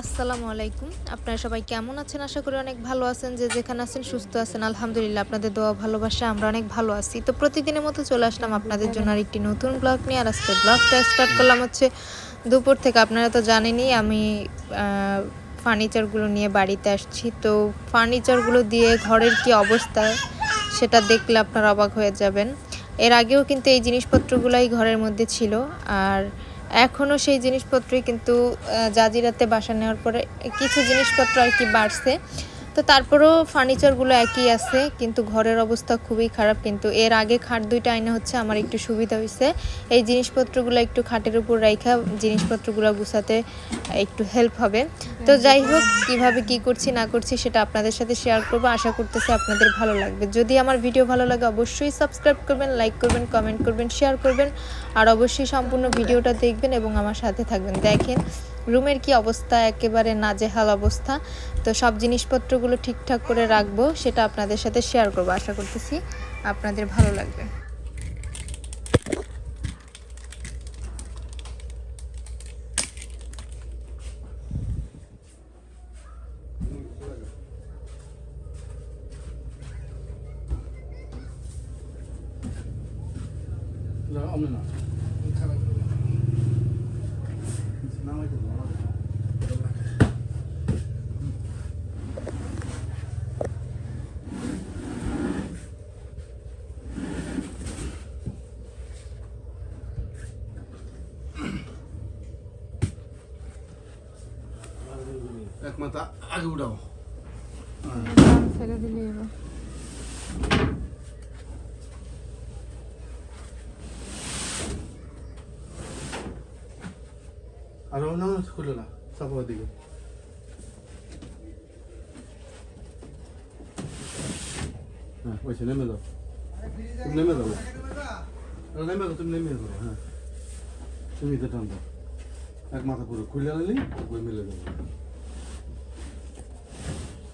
আসসালামু আলাইকুম। আপনারা সবাই কেমন আছেন? আশা করি অনেক ভালো আছেন। যে যেখানে আছেন সুস্থ আছেন। আলহামদুলিল্লাহ, আপনাদের দোয়া ভালোবাসা আমরা অনেক ভালো আছি। তো প্রতিদিনের মতো চলে আসলাম আপনাদের জন্য আর একটি নতুন ব্লগ নিয়ে। আর আজকে ব্লগটা স্টার্ট করলাম হচ্ছে দুপুর থেকে। আপনারা তো জানেনই, আমি ফার্নিচারগুলো নিয়ে বাড়িতে আসছি। তো ফার্নিচারগুলো দিয়ে ঘরের কি অবস্থা সেটা দেখলে আপনারা অবাক হয়ে যাবেন। এর আগেও কিন্তু এই জিনিসপত্রগুলাই ঘরের মধ্যে ছিল। আর এখনও সেই জিনিসপত্রই কিন্তু জাজিরাতে বাসা নেওয়ার পরে কিছু জিনিসপত্র আর কি বাড়ছে। তো তারপরেও ফার্নিচারগুলো একই আছে, কিন্তু ঘরের অবস্থা খুবই খারাপ, কিন্তু এর আগে খাট দুইটা আইনা হচ্ছে, আমার একটু সুবিধা হয়েছে এই জিনিসপত্রগুলো একটু খাটের উপর রাইখা, জিনিসপত্রগুলো গুছাতে একটু হেল্প হবে। তো যাই হোক, কীভাবে কি করছি, না করছি, সেটা আপনাদের সাথে শেয়ার করব। আশা করতেছি আপনাদের ভালো লাগবে। যদি আমার ভিডিও ভালো লাগে, অবশ্যই সাবস্ক্রাইব করবেন লাইক করবেন কমেন্ট করবেন শেয়ার করবেন। আর অবশ্যই সম্পূর্ণ ভিডিওটা দেখবেন এবং আমার সাথে থাকবেন। দেখেন রুমের কি অবস্থা একেবারে নাজেহাল অবস্থা তো সব জিনিসপত্রগুলো ঠিকঠাক করে রাখব সেটা আপনাদের সাথে শেয়ার করব আশা করতেছি আপনাদের ভালো লাগবে No, I'm not. মাথা আগে উঠাও। ছেড়ে দিলে এবার। আর না খুলো না চাপো দিকে হ্যাঁ ওইসে নেমে যাও। তুমি নেমে আরে নেমে তুমি নেমে যাও। হ্যাঁ। তুমি এটা টান দাও। এক মাথা পুরো খুলে আনলি ওই মিলে যাব হ্যাঁ হ্যাঁ ওকে খুলে আনলে খুলে আনলে। হ্যাঁ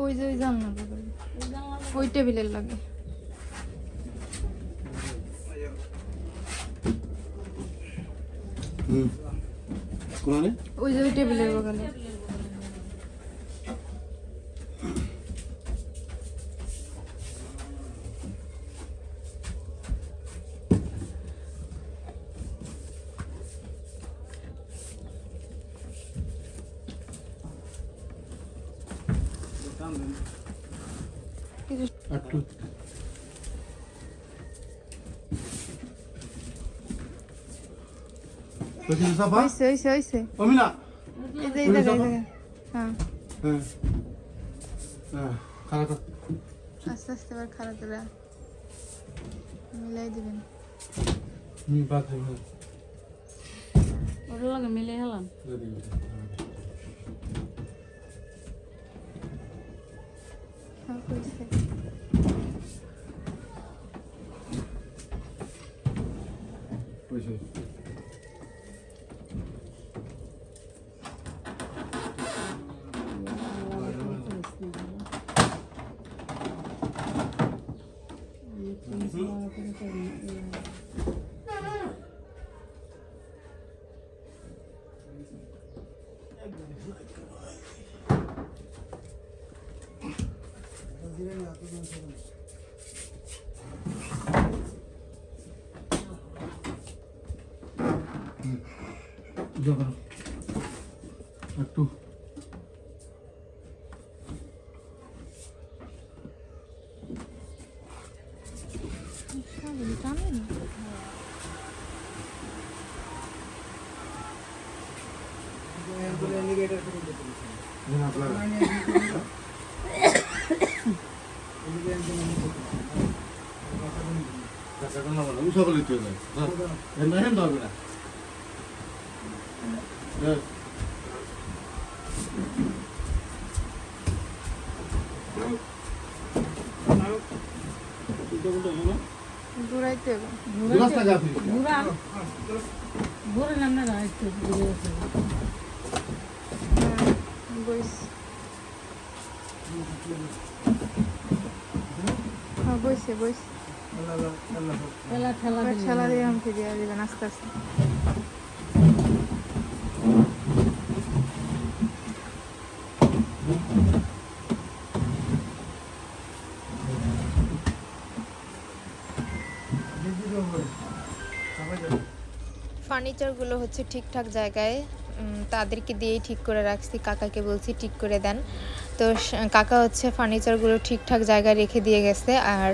ওই যে ওই জানলা ওই টেবিলের লাগে। ওই যে ওই টেবিলের বগলে কিছু একটু ওইখানে চাপা হয়েছে হয়েছে হয়েছে অমিনা এই যে এই জায়গায়, এই জায়গায় হ্যাঁ হ্যাঁ হ্যাঁ খারাপ আস্তে আস্তে এবার খারাপ করে মিলাই দিবেন হুম বাদ দে হ্যাঁ ওর লগে মিলে হেলাম রেডি হ্যাঁ হয়েছে পয়সা জগা একটু টানে না হ্যাঁ বলো সকলে তুই না হ্যাঁ হেন দাও বসে বসে খেলা দিয়ে আমাকে দিয়ে দেবেন আস্তে আস্তে। ফার্নিচারগুলো হচ্ছে ঠিকঠাক জায়গায় তাদেরকে দিয়েই ঠিক করে রাখছি, কাকাকে বলছি ঠিক করে দেন। তো কাকা হচ্ছে ফার্নিচারগুলো ঠিকঠাক জায়গায় রেখে দিয়ে গেছে, আর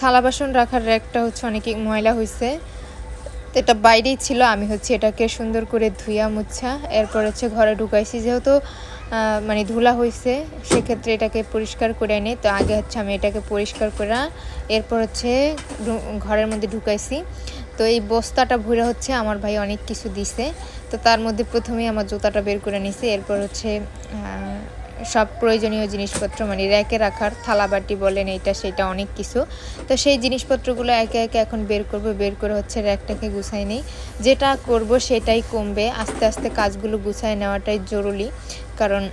থালা বাসন রাখার র্যাকটা হচ্ছে অনেক ময়লা হয়েছে এটা বাইরেই ছিল, আমি হচ্ছে এটাকে সুন্দর করে ধুইয়া মুছা এরপর হচ্ছে ঘরে ঢুকাইছি, যেহেতু মানে ধুলা হয়েছে সেক্ষেত্রে এটাকে পরিষ্কার করে এনে তো আগে হচ্ছে আমি এটাকে পরিষ্কার করা এরপর হচ্ছে ঘরের মধ্যে ঢুকাইছি। তো এই বস্তাটা ভরে হচ্ছে আমার ভাই অনেক কিছু দিছে। তো তার মধ্যে প্রথমেই আমার জুতাটা বের করে নিছে। এরপর হচ্ছে সব প্রয়োজনীয় জিনিসপত্র মানে র্যাকে রাখার থালা বাটি বলেন এটা সেটা অনেক কিছু। তো সেই জিনিসপত্রগুলো একে একে এখন বের করব, বের করে হচ্ছে র্যাকটাকে গুছাই নেই। যেটা করব সেটাই কমবে। আস্তে আস্তে কাজগুলো গুছায় নেওয়াটাই জরুরি। কারণ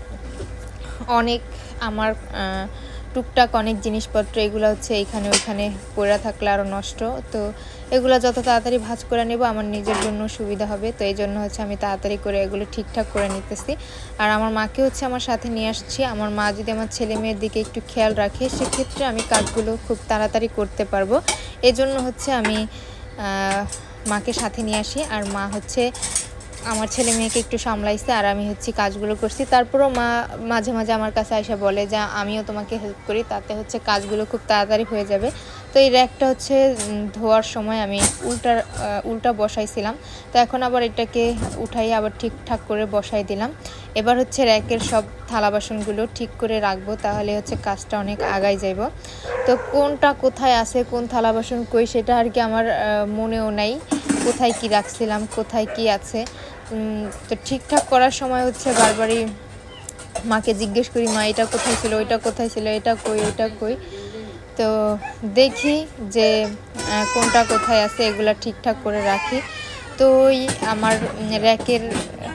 অনেক আমার টুকটাক অনেক জিনিসপত্র, এগুলো হচ্ছে এখানে ওইখানে পড়ে থাকলে আরও নষ্ট। তো এগুলো যত তাড়াতাড়ি ভাঁজ করে নেব, আমার নিজের জন্য সুবিধা হবে। তো এই জন্য হচ্ছে আমি তাড়াতাড়ি করে এগুলো ঠিকঠাক করে নিতেছি। আর আমার মাকে হচ্ছে আমার সাথে নিয়ে আসছি। আমার মা যদি আমার ছেলে মেয়ের দিকে একটু খেয়াল রাখে, সেক্ষেত্রে আমি কাজগুলো খুব তাড়াতাড়ি করতে পারব। এজন্য হচ্ছে আমি মাকে সাথে নিয়ে আসি। আর মা হচ্ছে আমার ছেলে মেয়েকে একটু সামলাইছে আর আমি হচ্ছে কাজগুলো করছি। তারপরও মা মাঝে মাঝে আমার কাছে এসে বলে যে, আমিও তোমাকে হেল্প করি, তাতে হচ্ছে কাজগুলো খুব তাড়াতাড়ি হয়ে যাবে। তো এই র্যাকটা হচ্ছে ধোয়ার সময় আমি উল্টা উল্টা বসাইছিলাম। তো এখন আবার এটাকে উঠাই আবার ঠিকঠাক করে বসাই দিলাম। এবার হচ্ছে র্যাকের সব থালা বাসনগুলো ঠিক করে রাখব, তাহলে হচ্ছে কাজটা অনেক আগাই যাইব। তো কোনটা কোথায় আছে, কোন থালা বাসন কই, সেটা আর কি আমার মনেও নাই। কোথায় কি রাখছিলাম, কোথায় কি আছে। তো ঠিকঠাক করার সময় হচ্ছে বারবারই মাকে জিজ্ঞেস করি, মা, এটা কোথায় ছিল, ওইটা কোথায় ছিল, এটা কই, ওইটা কই? তো দেখি যে কোনটা কোথায় আছে, এগুলা ঠিকঠাক করে রাখি। তো ওই আমার র্যাকের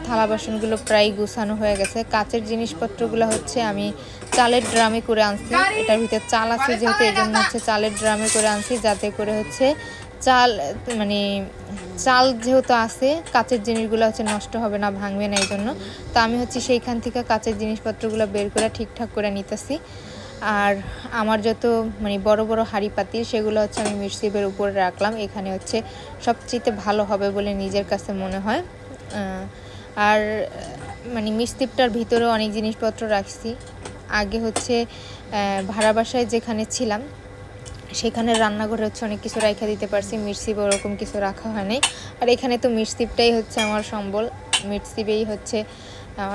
থালা বাসনগুলো প্রায় গুছানো হয়ে গেছে। কাচের জিনিসপত্রগুলো হচ্ছে আমি চালের ড্রামে করে আনছি। এটার ভিতরে চাল আছে যেহেতু এই জন্য হচ্ছে চালের ড্রামে করে আনছি, যাতে করে হচ্ছে চাল মানে চাল যেহেতু আছে, কাচের জিনিসগুলো হচ্ছে নষ্ট হবে না, ভাঙবে না এই জন্য তো আমি হচ্ছে সেইখান থেকে কাচের জিনিসপত্রগুলো বের করে ঠিকঠাক করে নিতেছি। আর আমার যত মানে বড় বড় হাঁড়ি পাতিল, সেগুলো হচ্ছে আমি মিরসিপের উপরে রাখলাম। এখানে হচ্ছে সবচেয়ে ভালো হবে বলে নিজের কাছে মনে হয়। আর মানে মিস্তিপটার ভিতরে অনেক জিনিসপত্র রাখছি। আগে হচ্ছে ভাড়া বাসায় যেখানে ছিলাম সেখানে রান্নাঘরে হচ্ছে অনেক কিছু রাখা দিতে পারছি মির্সিপ ওরকম কিছু রাখা হয় নাই। আর এখানে তো মির্সিপটাই হচ্ছে আমার সম্বল। মির্সিপেই হচ্ছে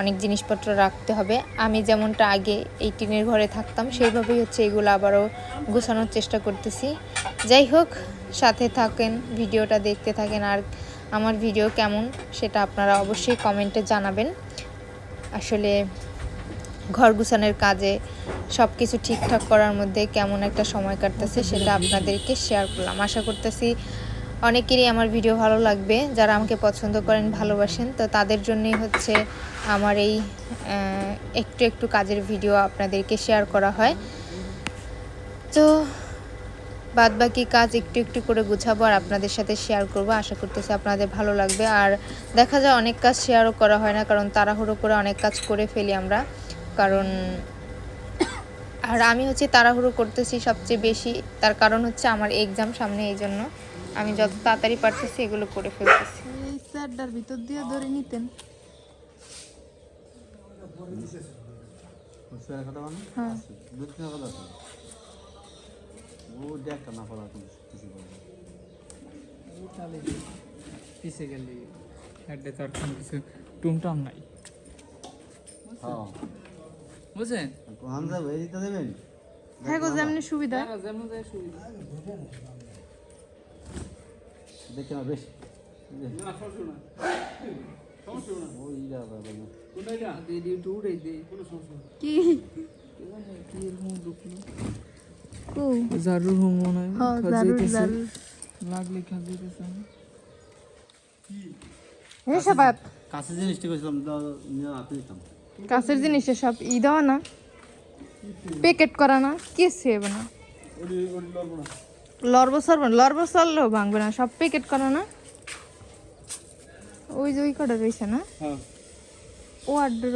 অনেক জিনিসপত্র রাখতে হবে। আমি যেমনটা আগে এই টিনের ঘরে থাকতাম, সেইভাবেই হচ্ছে এগুলো আবারও গোছানোর চেষ্টা করতেছি। যাই হোক, সাথে থাকেন, ভিডিওটা দেখতে থাকেন, আর আমার ভিডিও কেমন সেটা আপনারা অবশ্যই কমেন্টে জানাবেন। আসলে ঘর গুছানোর কাজে সব কিছু ঠিকঠাক করার মধ্যে কেমন একটা সময় কাটতেছে সেটা আপনাদেরকে শেয়ার করলাম। আশা করতেছি অনেকেরই আমার ভিডিও ভালো লাগবে। যারা আমাকে পছন্দ করেন, ভালোবাসেন, তো তাদের জন্যই হচ্ছে আমার এই একটু একটু কাজের ভিডিও আপনাদেরকে শেয়ার করা হয়। তো বাদ বাকি কাজ একটু একটু করে গুছাবো আর আপনাদের সাথে শেয়ার করব। আশা করতেছি আপনাদের ভালো লাগবে। আর দেখা যায় অনেক কাজ শেয়ারও করা হয় না, কারণ তাড়াহুড়ো করে অনেক কাজ করে ফেলি আমরা। কারণ আর আমি হচ্ছে তাড়াহুড়ো করতেছি সবচেয়ে বেশি। তার কারণ হচ্ছে আমার এক্সাম সামনে এই জন্য। আমি যত তাড়াতাড়ি পারতেছি এগুলো করে ফেলতেছি। স্যারটার ভিতর দিয়ে ধরে নিতেন। হ্যাঁ। গেলে হেডে কিছু টুমটাম নাই। হ্যাঁ। বুঝছেন? কোন যাবে এই তো দেবেন? হ্যাঁ গো যেমনি সুবিধা। যেমন যায় সুবিধা। দেখে না বেশ ওই যাবে দিয়ে দিয়ে একটু উড়ে দিই কি কি এরকম ঢুকলো কো? জারুর হুম মনে হয় হ্যাঁ জারুর জারুর। লাগলে কাছে জিনিসটা কইছিলাম দাও নিয়ে হাতে দিতাম। কাছের জিনিস সব ই দেওয়া না। প্যাকেট করা না কিছু হবে না। লড়বো সরবো লড়বো চললেও ভাঙবে না সব প্যাকেট করা না। ওই যে ওই কটা রয়েছে না? হ্যাঁ। ও আড্ডার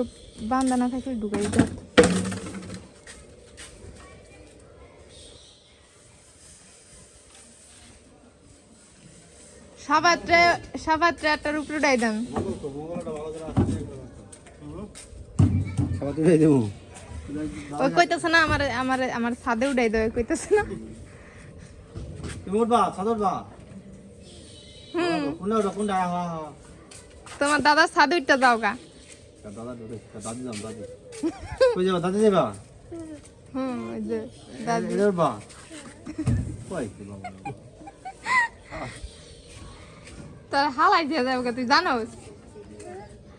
বান্দা না থাকলে ঢুকাই দিতে। সাবাত্রে সাবাত্রে আটটার উপরে উঠাই দেন। সবাই তুলে দেবো। ওই কইতেছে না আমার আমার আমার ছাদে উঠাই দেবে কইতেছে না। তুমি উঠবা ছাদ উঠবা। কোনটা উঠবা কোনটা? হা হা। তোমার দাদা ছাদে উঠতে যাও গা। দাদা দৌড়ে দাদি যাম দাদি। কই যাবা দাদি যাবা হুম ওই যে দাদি। উঠবা। কই কি বাবা। তোর হালাই দিয়ে যাব গা তুই জানোস?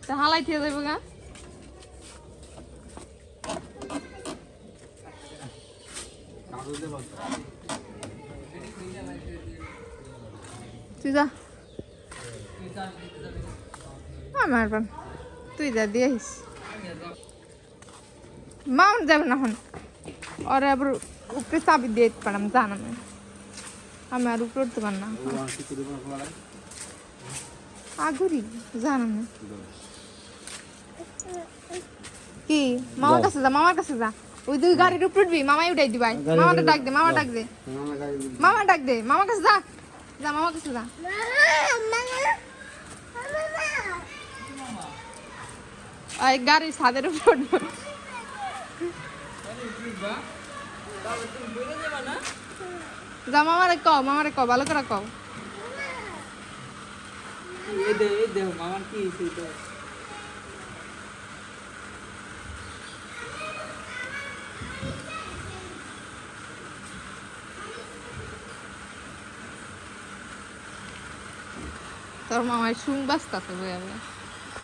তো হালাই দিয়ে যাব গা কাগজ দেবা তুই যা। আমার বান তুই যা, দিয়ে আহিস মাউন্ট যাবে না এখন। ওরা আবার উপরে চাবি দিয়ে দিতে পারাম জান আমি আমি আর উপরে উঠতে পার না। ও কি করে বলা বলা আগুরি, জান আমি কি? মামার কাছে যা, মামার কাছে যা। ওই দুই গাড়ির উপরে উঠবি মামাই উঠাই দিবাই। মামাটা ডাক দে মামা ডাক দে। মামা ডাক দে। মামার কাছে যা। যা মামার কাছে যা। ওই গাড়ির ছাদের উপর উঠবো যা মামারে কও মামারে কও ভালো করে কও। এই দে এই মামার কি তোর মামার শুন বাস্তাছে বই